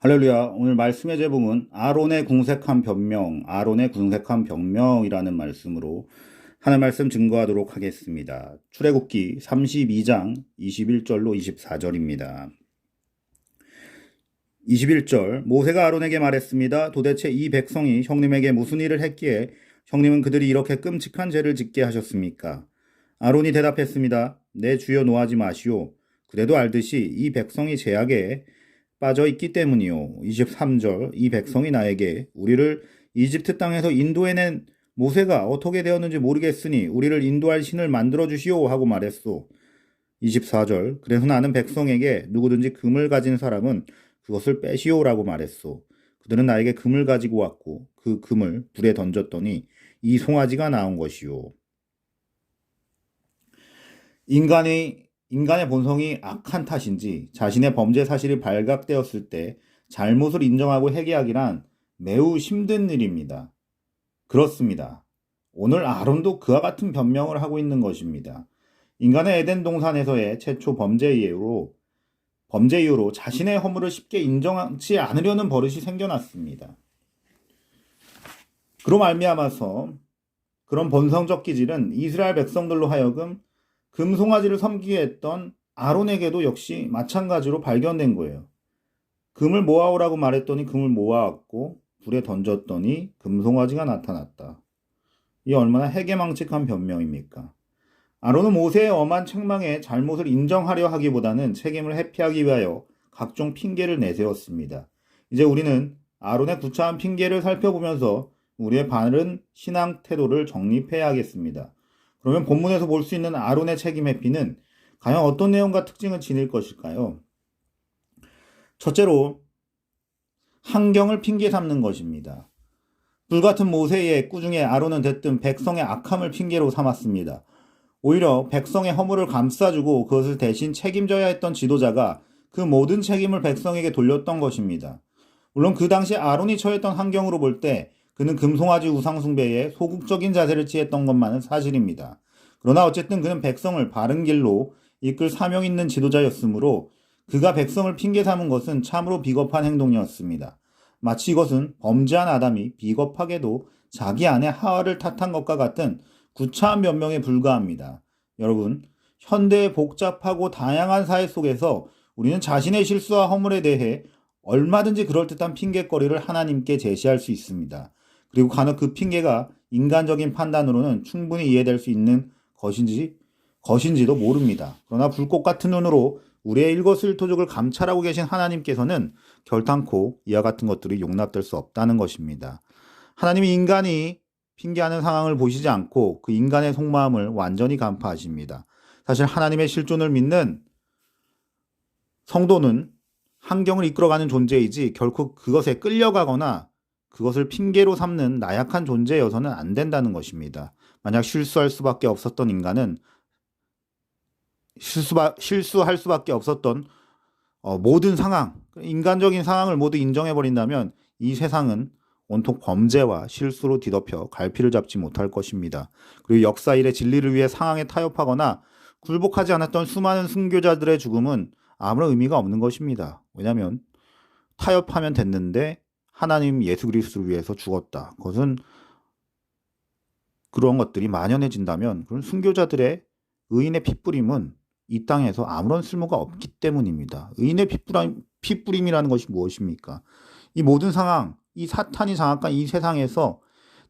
할렐루야. 오늘 말씀의 제목은 아론의 궁색한 변명, 아론의 궁색한 변명이라는 말씀으로 하는 말씀 증거하도록 하겠습니다. 출애굽기 32장 21절로 24절입니다. 21절 모세가 아론에게 말했습니다. 도대체 이 백성이 형님에게 무슨 일을 했기에 형님은 그들이 이렇게 끔찍한 죄를 짓게 하셨습니까? 아론이 대답했습니다. 내 주여 노하지 마시오. 그래도 알듯이 이 백성이 제약에 빠져 있기 때문이요. 23절 이 백성이 나에게 우리를 이집트 땅에서 인도해낸 모세가 어떻게 되었는지 모르겠으니 우리를 인도할 신을 만들어 주시오 하고 말했소. 24절 그래서 나는 백성에게 누구든지 금을 가진 사람은 그것을 빼시오라고 말했소. 그들은 나에게 금을 가지고 왔고 그 금을 불에 던졌더니 이 송아지가 나온 것이요. 인간의 인간의 본성이 악한 탓인지 자신의 범죄 사실이 발각되었을 때 잘못을 인정하고 회개하기란 매우 힘든 일입니다. 그렇습니다. 오늘 아론도 그와 같은 변명을 하고 있는 것입니다. 인간의 에덴 동산에서의 최초 범죄 이후로 범죄 이후로 자신의 허물을 쉽게 인정하지 않으려는 버릇이 생겨났습니다. 그로 말미암아서 그런 본성적 기질은 이스라엘 백성들로 하여금 금송아지를 섬기게 했던 아론에게도 역시 마찬가지로 발견된 거예요. 금을 모아오라고 말했더니 금을 모아왔고 불에 던졌더니 금송아지가 나타났다. 이 얼마나 해괴망측한 변명입니까? 아론은 모세의 엄한 책망에 잘못을 인정하려 하기보다는 책임을 회피하기 위하여 각종 핑계를 내세웠습니다. 이제 우리는 아론의 구차한 핑계를 살펴보면서 우리의 바른 신앙 태도를 정립해야 하겠습니다. 그러면 본문에서 볼 수 있는 아론의 책임 회피는 과연 어떤 내용과 특징을 지닐 것일까요? 첫째로 환경을 핑계 삼는 것입니다. 불같은 모세의 꾸중에 아론은 대뜸 백성의 악함을 핑계로 삼았습니다. 오히려 백성의 허물을 감싸주고 그것을 대신 책임져야 했던 지도자가 그 모든 책임을 백성에게 돌렸던 것입니다. 물론 그 당시 아론이 처했던 환경으로 볼 때 그는 금송아지 우상숭배에 소극적인 자세를 취했던 것만은 사실입니다. 그러나 어쨌든 그는 백성을 바른 길로 이끌 사명 있는 지도자였으므로 그가 백성을 핑계 삼은 것은 참으로 비겁한 행동이었습니다. 마치 이것은 범죄한 아담이 비겁하게도 자기 아내 하와를 탓한 것과 같은 구차한 변명에 불과합니다. 여러분, 현대의 복잡하고 다양한 사회 속에서 우리는 자신의 실수와 허물에 대해 얼마든지 그럴듯한 핑계거리를 하나님께 제시할 수 있습니다. 그리고 간혹 그 핑계가 인간적인 판단으로는 충분히 이해될 수 있는 것인지 것인지도 모릅니다. 그러나 불꽃 같은 눈으로 우리의 일거수일투족을 감찰하고 계신 하나님께서는 결탄코 이와 같은 것들이 용납될 수 없다는 것입니다. 하나님이 인간이 핑계하는 상황을 보시지 않고 그 인간의 속마음을 완전히 간파하십니다. 사실 하나님의 실존을 믿는 성도는 환경을 이끌어가는 존재이지 결코 그것에 끌려가거나 그것을 핑계로 삼는 나약한 존재여서는 안 된다는 것입니다. 만약 실수할 수밖에 없었던 인간은 실수바, 실수할 수밖에 없었던 어, 모든 상황, 인간적인 상황을 모두 인정해버린다면 이 세상은 온통 범죄와 실수로 뒤덮여 갈피를 잡지 못할 것입니다. 그리고 역사 일의 진리를 위해 상황에 타협하거나 굴복하지 않았던 수많은 순교자들의 죽음은 아무런 의미가 없는 것입니다. 왜냐하면 타협하면 됐는데 하나님 예수 그리스도를 위해서 죽었다. 그것은 그런 것들이 만연해진다면 그런 순교자들의 의인의 핏뿌림은 이 땅에서 아무런 쓸모가 없기 때문입니다. 의인의 핏뿌림, 핏뿌림이라는 것이 무엇입니까? 이 모든 상황, 이 사탄이 장악한 이 세상에서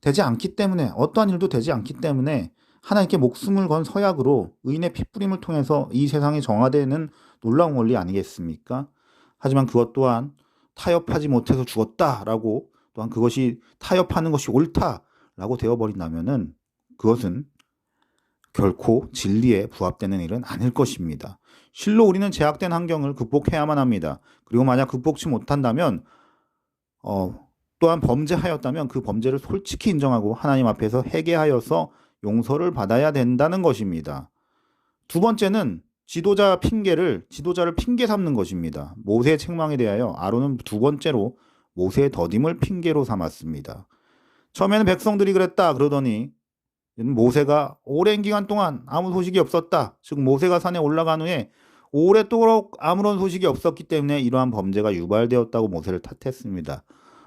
되지 않기 때문에 어떠한 일도 되지 않기 때문에 하나님께 목숨을 건 서약으로 의인의 핏뿌림을 통해서 이 세상이 정화되는 놀라운 원리 아니겠습니까? 하지만 그것 또한 타협하지 못해서 죽었다라고 또한 그것이 타협하는 것이 옳다라고 되어버린다면은 그것은 결코 진리에 부합되는 일은 아닐 것입니다. 실로 우리는 제약된 환경을 극복해야만 합니다. 그리고 만약 극복치 못한다면 어, 또한 범죄하였다면 그 범죄를 솔직히 인정하고 하나님 앞에서 회개하여서 용서를 받아야 된다는 것입니다. 두 번째는 지도자 핑계를 지도자를 핑계 삼는 것입니다. 모세의 책망에 대하여 아론은 두 번째로 모세의 더딤을 핑계로 삼았습니다. 처음에는 백성들이 그랬다 그러더니 모세가 오랜 기간 동안 아무 소식이 없었다. 즉 모세가 산에 올라간 후에 오랫도록 아무런 소식이 없었기 때문에 이러한 범죄가 유발되었다고 모세를 탓했습니다.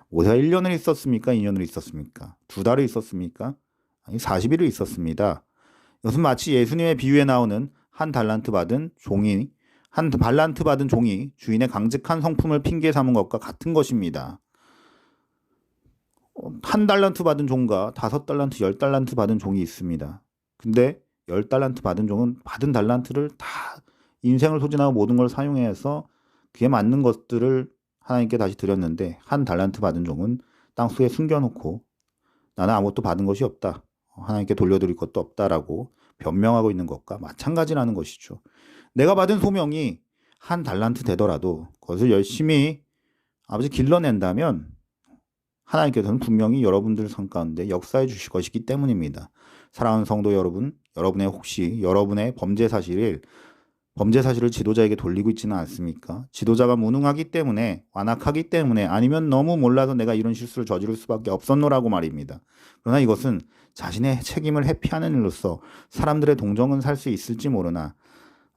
모세가 1년을 있었습니까? 2년을 있었습니까? 두 달을 있었습니까? 아니 40일을 있었습니다. 이것은 마치 예수님의 비유에 나오는 한 달란트 받은 종이 한 발란트 받은 종이 주인의 강직한 성품을 핑계 삼은 것과 같은 것입니다. 어, 한 달란트 받은 종과 다섯 달란트, 열 달란트 받은 종이 있습니다. 근데 열 달란트 받은 종은 받은 달란트를 다 인생을 소진하고 모든 걸 사용해서 그에 맞는 것들을 하나님께 다시 드렸는데 한 달란트 받은 종은 땅속에 숨겨놓고 나는 아무것도 받은 것이 없다. 하나님께 돌려드릴 것도 없다라고 변명하고 있는 것과 마찬가지라는 것이죠. 내가 받은 소명이 한 달란트 되더라도 그것을 열심히 아버지 길러낸다면 하나님께서는 분명히 여러분들 삶 가운데 역사해 주실 것이기 때문입니다. 사랑하는 성도 여러분, 여러분의 혹시 여러분의 범죄 사실을 범죄 사실을 지도자에게 돌리고 있지는 않습니까? 지도자가 무능하기 때문에 완악하기 때문에 아니면 너무 몰라서 내가 이런 실수를 저지를 수밖에 없었노라고 말입니다. 그러나 이것은 자신의 책임을 회피하는 일로서 사람들의 동정은 살 수 있을지 모르나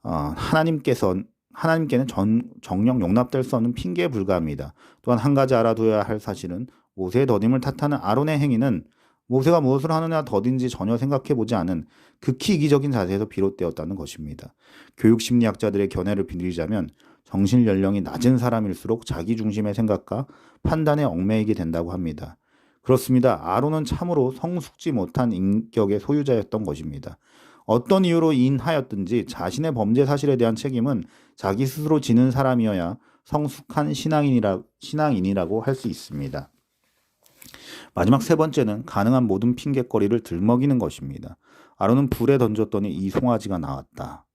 어, 하나님께서 하나님께는 전, 정령 용납될 수 없는 핑계에 불과합니다. 또한 한 가지 알아둬야 할 사실은 모세의 더딤을 탓하는 아론의 행위는 모세가 무엇을 하느냐 더딘지 전혀 생각해 보지 않은 극히 이기적인 자세에서 비롯되었다는 것입니다. 교육 심리학자들의 견해를 빌리자면 정신 연령이 낮은 사람일수록 자기 중심의 생각과 판단에 얽매이게 된다고 합니다. 그렇습니다. 아론은 참으로 성숙지 못한 인격의 소유자였던 것입니다. 어떤 이유로 인하였든지 자신의 범죄 사실에 대한 책임은 자기 스스로 지는 사람이어야 성숙한 신앙인이라, 신앙인이라고 할 수 있습니다. 마지막 세 번째는 가능한 모든 핑계거리를 들먹이는 것입니다. 아론은 불에 던졌더니 이 송아지가 나왔다.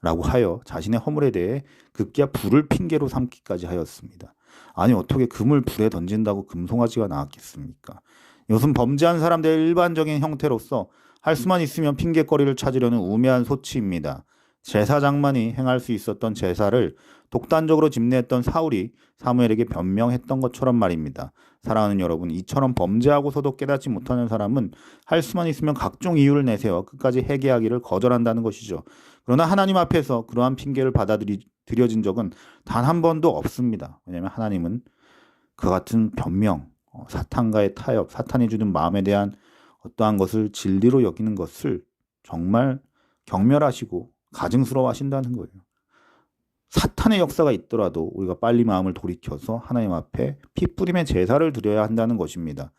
라고 하여 자신의 허물에 대해 급기야 불을 핑계로 삼기까지 하였습니다. 아니 어떻게 금을 불에 던진다고 금송아지가 나왔겠습니까? 이것은 범죄한 사람들의 일반적인 형태로서 할 수만 있으면 핑계거리를 찾으려는 우매한 소치입니다. 제사장만이 행할 수 있었던 제사를 독단적으로 집례했던 사울이 사무엘에게 변명했던 것처럼 말입니다. 사랑하는 여러분, 이처럼 범죄하고서도 깨닫지 못하는 사람은 할 수만 있으면 각종 이유를 내세워 끝까지 회개하기를 거절한다는 것이죠. 그러나 하나님 앞에서 그러한 핑계를 받아들여진 적은 단 한 번도 없습니다. 왜냐하면 하나님은 그 같은 변명, 어, 사탄과의 타협, 사탄이 주는 마음에 대한 어떠한 것을 진리로 여기는 것을 정말 경멸하시고 가증스러워 하신다는 거예요. 사탄의 역사가 있더라도 우리가 빨리 마음을 돌이켜서 하나님 앞에 피뿌림의 제사를 드려야 한다는 것입니다.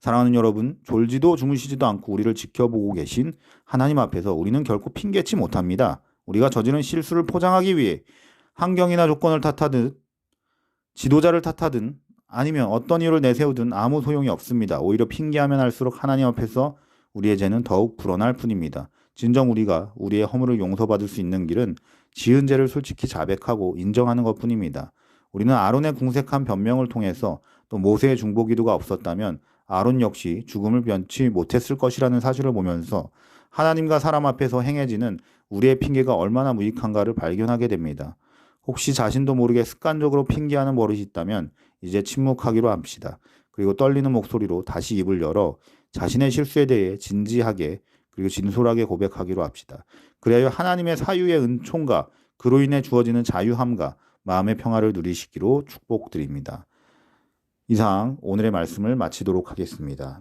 사랑하는 여러분, 졸지도 주무시지도 않고 우리를 지켜보고 계신 하나님 앞에서 우리는 결코 핑계치 못합니다. 우리가 저지른 실수를 포장하기 위해 환경이나 조건을 탓하듯 지도자를 탓하든 아니면 어떤 이유를 내세우든 아무 소용이 없습니다. 오히려 핑계하면 할수록 하나님 앞에서 우리의 죄는 더욱 불어날 뿐입니다. 진정 우리가 우리의 허물을 용서받을 수 있는 길은 지은 죄를 솔직히 자백하고 인정하는 것 뿐입니다. 우리는 아론의 궁색한 변명을 통해서 또 모세의 중보 기도가 없었다면 아론 역시 죽음을 면치 못했을 것이라는 사실을 보면서 하나님과 사람 앞에서 행해지는 우리의 핑계가 얼마나 무익한가를 발견하게 됩니다. 혹시 자신도 모르게 습관적으로 핑계하는 버릇이 있다면 이제 침묵하기로 합시다. 그리고 떨리는 목소리로 다시 입을 열어 자신의 실수에 대해 진지하게 그리고 진솔하게 고백하기로 합시다. 그래야 하나님의 사유의 은총과 그로 인해 주어지는 자유함과 마음의 평화를 누리시기로 축복드립니다. 이상 오늘의 말씀을 마치도록 하겠습니다.